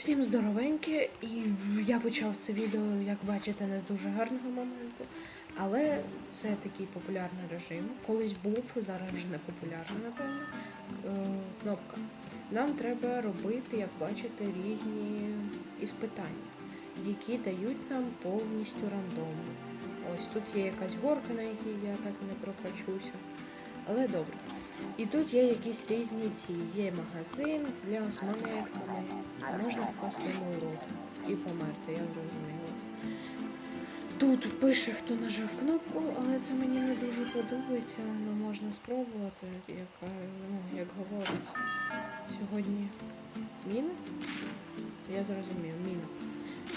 Всім здоровеньке, і я почав це відео, як бачите, не з дуже гарного моменту. Але це такий популярний режим. Колись був, зараз вже не популярний, напевно. Е, кнопка. Нам треба робити, як бачите, різні іспитання, які дають нам повністю рандомно. Ось тут є якась горка, на якій я так і не прокачуся. Але добре. І тут є якісь різні ці. Є магазин для з монетками. Можна впасти йому у рот і померти, я зрозуміла. Тут пише, хто нажав кнопку, але це мені не дуже подобається. Ну можна спробувати, як, е, ну, як говорить. Сьогодні міна? Я зрозумів, міна.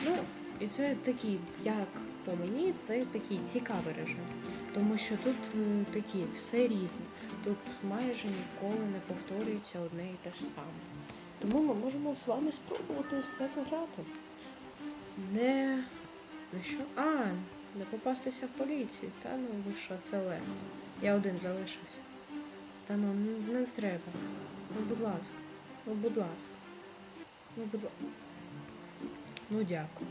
Ну, і це такий, як по мені, це такий цікавий режим. Тому що тут е, такі все різне. Тут майже ніколи не повторюється одне і те ж саме. Тому ми можемо з вами спробувати все пограти. Не. Не що? А, не попастися в поліцію. Та ну ви що, це легко. Я один залишився. Та ну не, треба. Ну, будь ласка. Ну, будь ласка. Ну, будь ласка. Ну, дякую.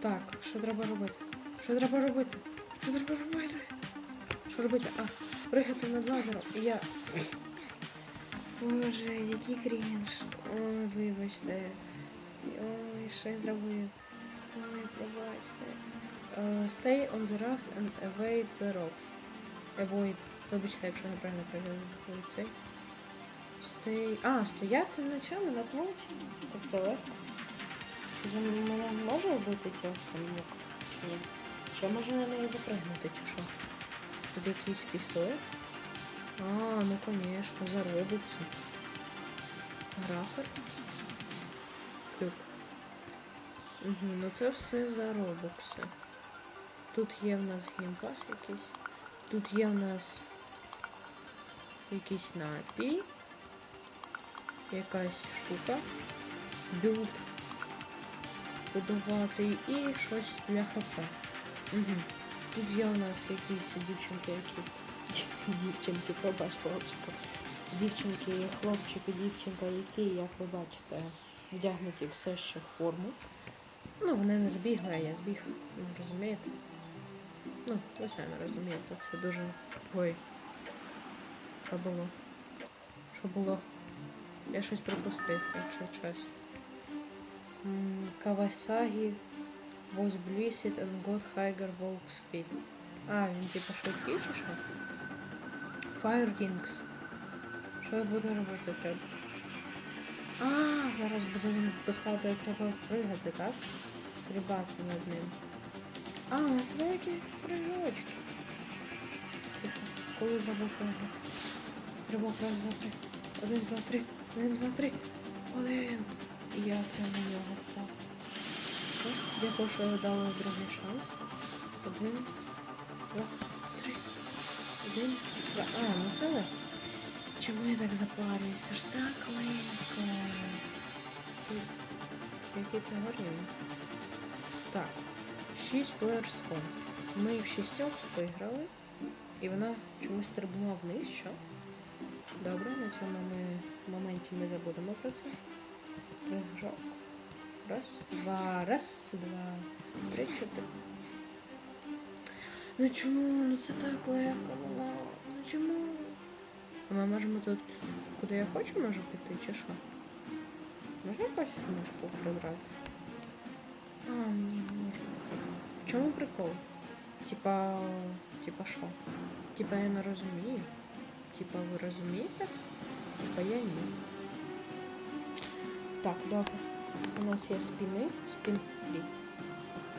Так, що треба робити? Що треба робити? Що треба робити? Що робити? А, пригати над лазером. Я. Боже, який крінж. Ой, вибачте. Ой, що я зробив? Ой, пробачте. Uh, stay on the raft and evade the rocks. Avoid. Вибачте, якщо неправильно пригаю цей. Stay. А, стояти на чому? На плоті? Так це легко. Чи за мене може вбити ця? Ні. Я можу на неї запригнути, чи що? Тут якийсь пістолет? А, ну конечно, заробиться. Графер. Клюк. Угу, ну це все за робокси. Тут є в нас геймпас якийсь. Тут є в нас якийсь напій. Якась штука. Білд будувати і щось для хп. Угу. Тут є у нас якісь дівчинки, які дівчинки, пробач, хлопчику. Дівчинки, хлопчики, дівчинка, які, як ви бачите, вдягнуті все ще в форму. Ну, вони не збігли, а я збіг. Розумієте? Ну, ви самі розумієте, це дуже. Ой. Що було? Що було? Я щось пропустив, якщо чесно. Кавасагі was blessed and got higher walk speed. А, він типа швидкий чи що? Fire Rings. Що я буду робити треба? А, зараз буде він поставити, треба пригати, так? Стрибати над ним. А, нас великі прыжочки. Типа, коли забув пригати? Стрибок, раз, два, три. Один, два, три. Один, два, три. Один. І я прямо на нього впав. Так, Дякую, що ви дали другий шанс. Один, два, три. Один, два. А, ну це легко. Чому я так запарююсь? Це ж так легко. Який ти гарний. Так. Шість players spawn. Ми в шістьох виграли. І вона чомусь стрибнула вниз, що? Добре, на цьому ми моменті ми забудемо про це. Прыжок. Раз, два, раз, два, три, чотири. Ну чому? Ну це так легко, ну, ну чому? А ми можемо тут, куди я хочу, можу піти, чи що? Можна якусь смужку прибрати? А, ні, не можна. В чому прикол? Типа, типа що? Типа я не розумію. Типа ви розумієте? Типа я ні. Так, добре. У нас є спіни, спін фрі.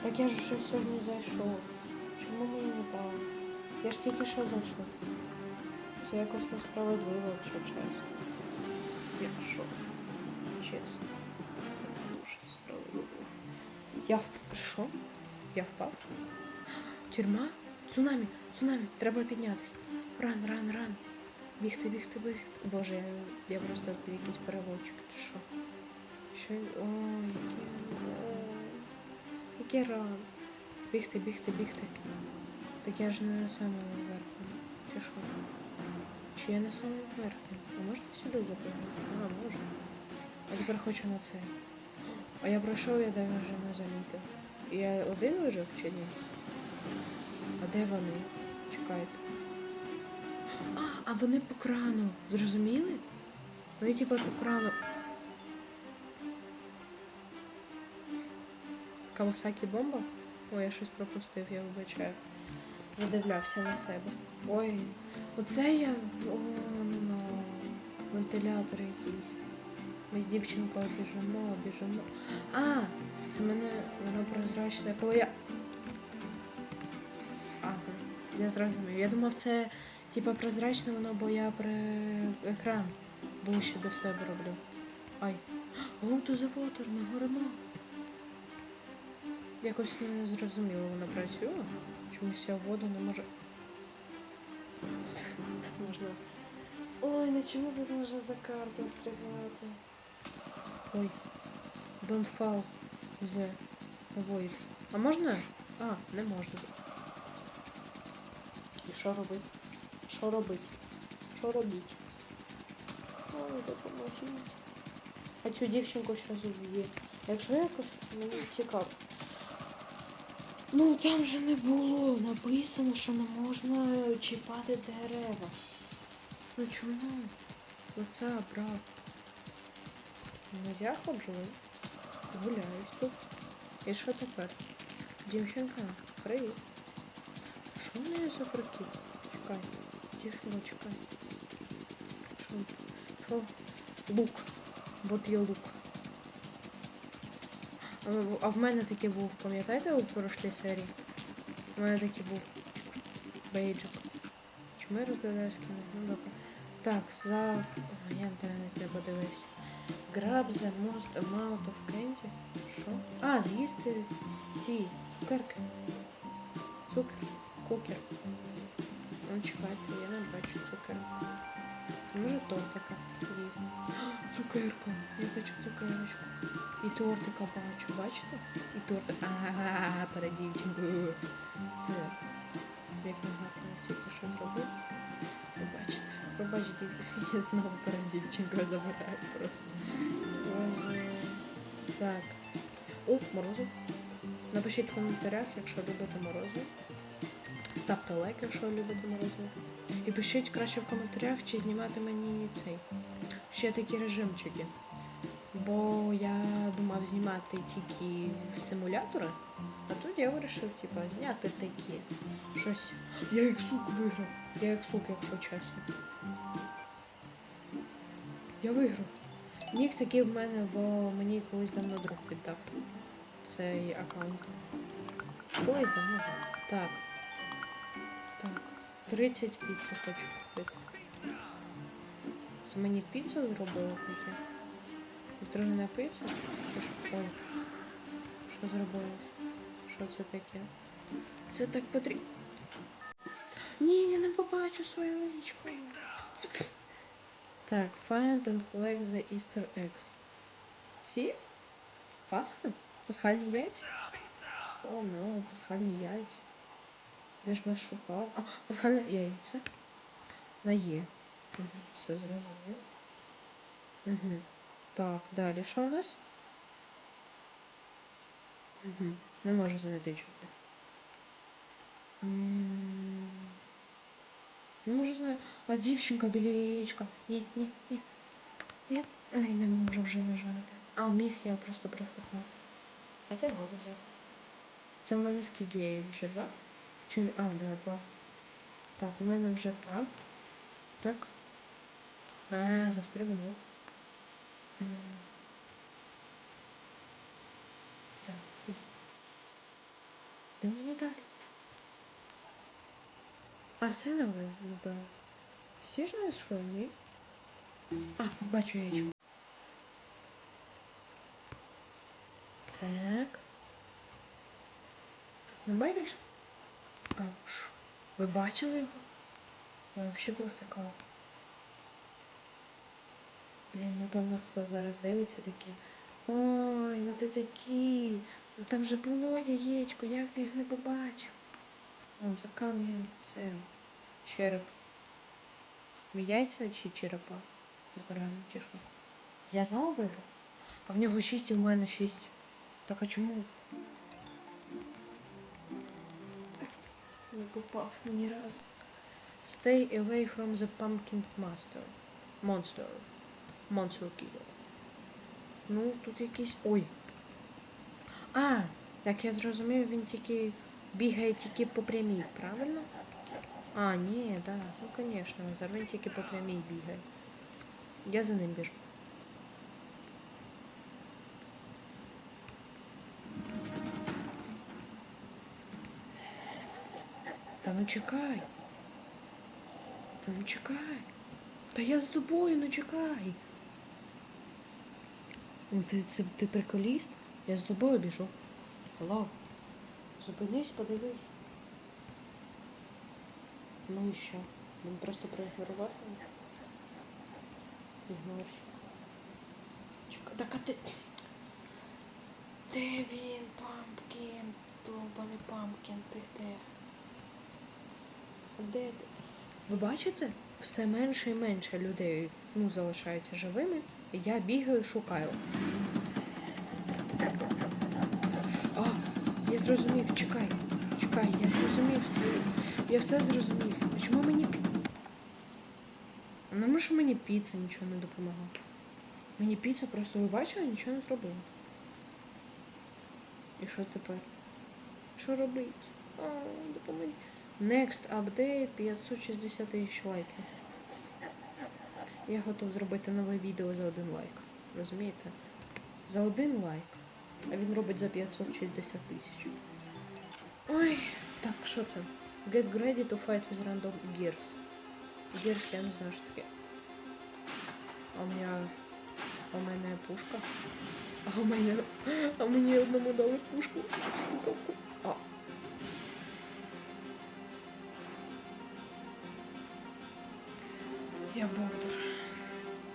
Так я ж вже сьогодні зайшов. Чому мені не дали? Я ж тільки що зайшов. Це якось несправедливо, якщо чесно. Якщо чесно. Дуже справедливо. Я в... Що? Я впав? Тюрма? Цунамі, цунамі, треба піднятися. Ран, ран, ран. Бігти, бігти, бігти. Боже, я, я просто якийсь переводчик. Ти що? Ой, який. Який ран. Бігти, бігти, бігти. Так я ж не самого верху. Чи що? Чи я не самого верху? А можна сюди запрыгнути? А, можна. А тепер хочу на це. А я пройшов, я навіть вже не замітив. Я один вижив чи ні? А де вони? Чекайте. А, а вони по крану. Зрозуміли? Вони типа по крану. Кавасакі бомба? Ой, я щось пропустив, я вибачаю. Задивлявся на себе. Ой, оце я. О, ну. Вентилятор якийсь. Ми з дівчинкою біжимо, біжимо. А! Це мене воно прозрачне, коли я. Ага, я зрозумів. Я думав, це типа прозрачне воно, бо я при екран ближче до себе роблю. Ай. To the water, ми горимо. Якось не зрозуміло воно працює. Чомусь я воду не можу. Тут можна. Ой, на чому тут можна за карту стрибати? Ой. Don't fall the void. А можна? А, не можна. І що робити? Що робити? Що робити? Ой, допоможіть. А цю дівчинку зараз уб'є. Якщо якось мені цікаво. Ну там же не було написано, що не можна чіпати дерева. Ну чому? Оце брат. Ну я ходжу, гуляюсь тут. І що тепер? Дівчинка, привіт. Що в неї за прикид? Чекай. Дівчинка, чекай. Що? Що? Лук. Вот є лук. А в- мене такий був, пам'ятаєте у прошлій серії? У мене такий був бейджик. Чому я розглядаю скини? Ну добре. Так, за... Я не подивився. Grab the most amount of candy. Що? А, з'їсти ці цукерки. Цукер. Кукер. Ну, чекайте, я не бачу цукерку. Може тортика. А, Цукерка. Я хочу цукерочку. І тортика бачу, бачите? І тортик. Ага, перед дівчинкою. Так. Як не гарно тільки що зробив. Ви бачите. Пробач, дівчинку. Знову перед дівчинкою забирають просто. Боже. Так. О, морозиво. Напишіть в коментарях, якщо любите морозиво. Ставте лайк, якщо любите морозиво. І пишіть краще в коментарях, чи знімати мені цей. Ще такі режимчики. Бо я думав знімати тільки в симулятори, а тут я вирішив, типа, зняти такі. Щось. Я як сук виграв. Я як сук, якщо чесно. Я виграв. Нік такий в мене, бо мені колись давно друг віддав цей аккаунт. Колись давно. Так. Так. 30 піци хочу купити. Це мені піцу зробили таке. Отруєна піца? Чи що? Що зробилось? Що це таке? Це так потрібно. Ні, я не побачу свою личку. Так, find and collect the Easter eggs. Всі? Пасха? Пасхальні яйця? О, ну, пасхальні яйця. Де ж вас шукав? А, пасхальне яйця. На є. Угу, все зрозумів. Угу. Так, далі що у нас? Угу. Не можу знайти. М, Не можу знайти. А дівчинка біля яєчка. Ні, ні, ні. Ні. Ай, не можу вже нажати. А, міг я просто профукнув. А це голос взяв. Це в мене скільки є вже два? Чи... А, да, два. Так, у мене вже два. Так. А, застрибнув. М. Так. Де мені далі? А все не вибрав. Всі ж не що, ні? А, бачу яєчко. Так. Не бачиш? А. Ви бачили його? Я взагалі був такого. Блін, напевно, хто зараз дивиться такі. Ой, ну ти такий. Ну там же було яєчко, як ти їх не побачив? О, за камінь, це череп. Яйця чи черепа? Збираємо чи? Я знову виграв? А в нього 6 і в мене 6. Так а чому? Не попав ні разу. Stay away from the pumpkin master. Monster. Monster killer. Ну, тут якийсь. Ой. А, як я зрозумів, він тільки бігає тільки по прямій, правильно? А, ні, да. Ну, конечно, Назар, він тільки по прямій бігає. Я за ним біжу. Ну чекай. Та ну чекай. Та я з тобою, ну чекай. Ну, Ти, це, ти приколіст? Я з тобою біжу. Алло. Зупинись, подивись. Ну і що? Він просто проігнорував мене? Ігнорить. Чекай, так а ти... Де він, пампкін? Довбаний пампкін, ти де? Де ти? Ви бачите? Все менше і менше людей ну, залишаються живими. Я бігаю, шукаю. А, я зрозумів, чекай. Чекай, я зрозумів свою. Я все зрозумів. Чому мені пі... Ну, що мені піца нічого не допомогла. Мені піца просто ви бачили, нічого не зробила. І що тепер? Що робить? А, допоможіть. Next update 560 тисяч лайків. Я готов зробити нове відео за один лайк. Розумієте? За один лайк. А він робить за 560 тисяч. Ой, так, що це? Get ready to fight with random gears. Gears я не знаю, що таке. А у мене... А у мене пушка. А у мене... А мені одному дали пушку. Я бовдур.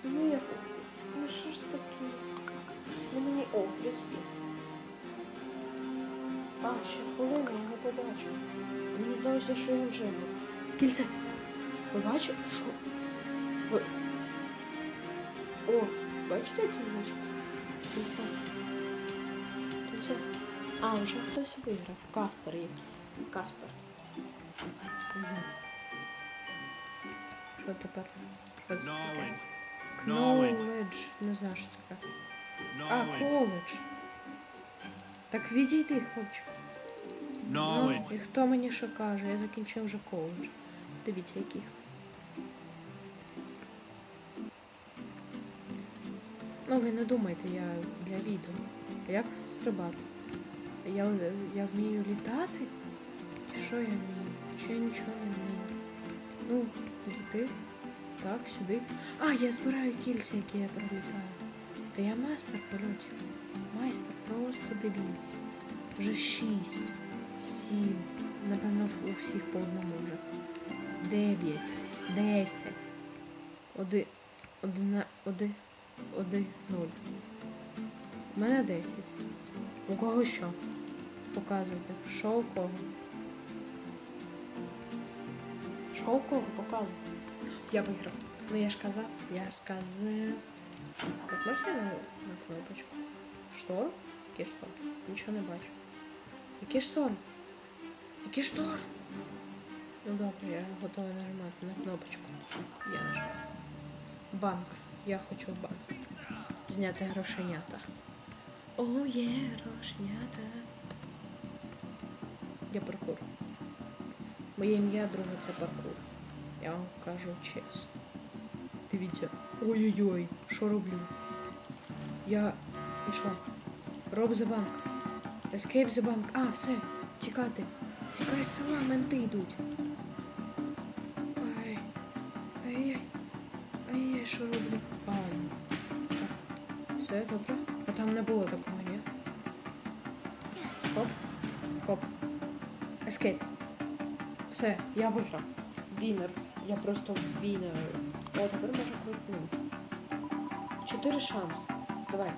Ну я бовдур. Ну що ж таке? Ну мені о, людські. А, ще хвилина, я не побачив. Мені здалося, що я вже був. Кільце. Ви бачите? Що? Ви... О, бачите, як він бачить? Кільце. Кільце. А, вже хтось виграв. Кастер якийсь. Каспер. Угу. Що тепер? Що це таке? Knowledge. Knowledge. Knowledge. Не знаю, що таке. А, коледж. Так відійди, хлопчик. Ну, і хто мені що каже? Я закінчив вже коледж. Дивіться, який. Ну, ви не думайте, я для відео. Як стрибати? Я, я вмію літати? Чи що я вмію? Чи я нічого не вмію? Ну, літи. Так, сюди. А, я збираю кільця, які я пролітаю. Та я майстер польотів. Майстер, просто дивіться. Вже шість, сім. Напевно, у всіх по одному вже. Дев'ять, десять. Оди, одина, оди, оди, нуль. У мене десять. У кого що? Показуйте. Що у кого? Що у кого? Показуйте. Я виграв. Ну я ж казав. Я ж казав. Так можна на, кнопочку? Шторм? Який шторм? Нічого не бачу. Який шторм? Який шторм? Ну добре, я готова нажимати на кнопочку. Я нажимаю. Банк. Я хочу банк. Зняти грошенята. О, є грошенята. Я паркур. Моє ім'я друге це паркур. Я вам кажу чесно. Дивіться. Ой-ой-ой, що роблю? Я. І? Роб за банк. Escape the банк. А, все, тікати. Тікай з села, менти йдуть. Ай. Ай-яй. Ай-яй, що роблю? Ай. Все, добре. А там не було такого, ні? Хоп. Хоп. Escape. Все, я виграв. Вінер. Я просто вінер. О, тепер можу крутнути. Чотири шанси. Давай.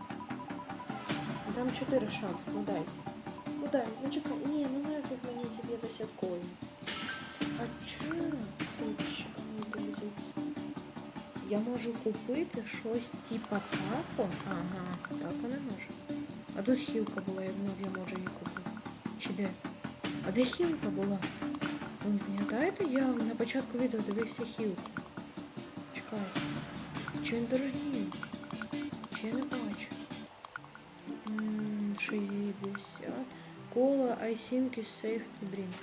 Там чотири шанси, ну дай. Ну дай, ну чекай. Ні, ну нафіг мені ці 50 коїн. А а ну, я можу купити щось типа тако. Ага, тако не можу. А тут хілка була, я думав, я можу її купити. Чи де? А де хілка була? Пам'ятаєте, я на початку відео дивився хілку. Чекай. Чи він дорогий? Чи я не бачу? М, 60. Кола I think is safe to drink.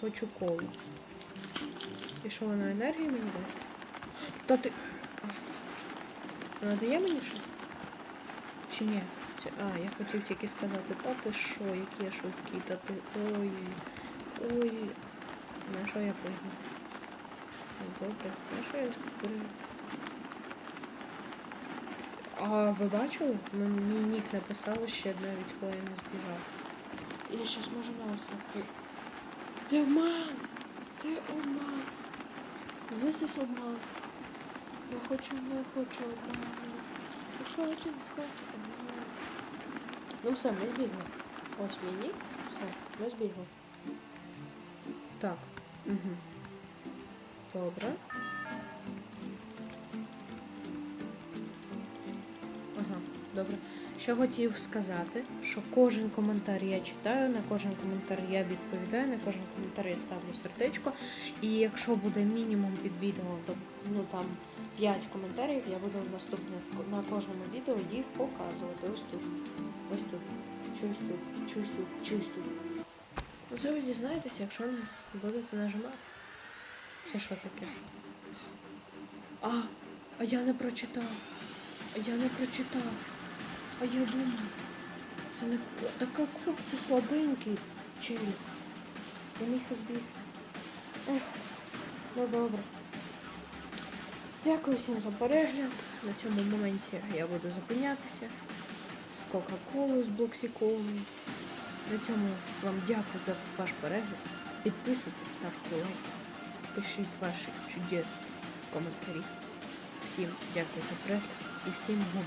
Хочу колу. І що вона енергію мені дасть? Та ти. А, це. Вона дає мені що? Чи ні? Чи... А, я хотів тільки сказати, та ти що, які я швидкі, та ти. Ой. Ой. На що я? Ну, Добре, на що я пригну? А ви бачили? М- Мій нік написало ще навіть коли я не збіжав. І я зараз можу на остров. Це обман! Це обман! This is обман. Я хочу, не хочу обман. Я хочу, не хочу обман. Ну все, ми збігли. Ось мій нік. Все, ми збігли. Так. Добре. Ага, добре. Що хотів сказати, що кожен коментар я читаю, на кожен коментар я відповідаю, на кожен коментар я ставлю сердечко. І якщо буде мінімум під відео, то ну там 5 коментарів, я буду в на кожному відео їх показувати. Ось тут. Ось тут. Чусь тут, чусь тут, чусь тут. Це дізнаєтеся, якщо будете нажимати. Це що таке? А, а я не прочитав. А я не прочитав. А я думав. Це не така куб, це слабенький челік. Я міг збіг. Ех, ну добре. Дякую всім за перегляд. На цьому моменті я буду зупинятися. З Кока-Колою, з Блоксіколою. На цьому вам дякую за ваш перегляд. Підписуйтесь, ставте лайк. Пишіть ваші чудесні коментарі. Всім дякую за перегляд і всім губа.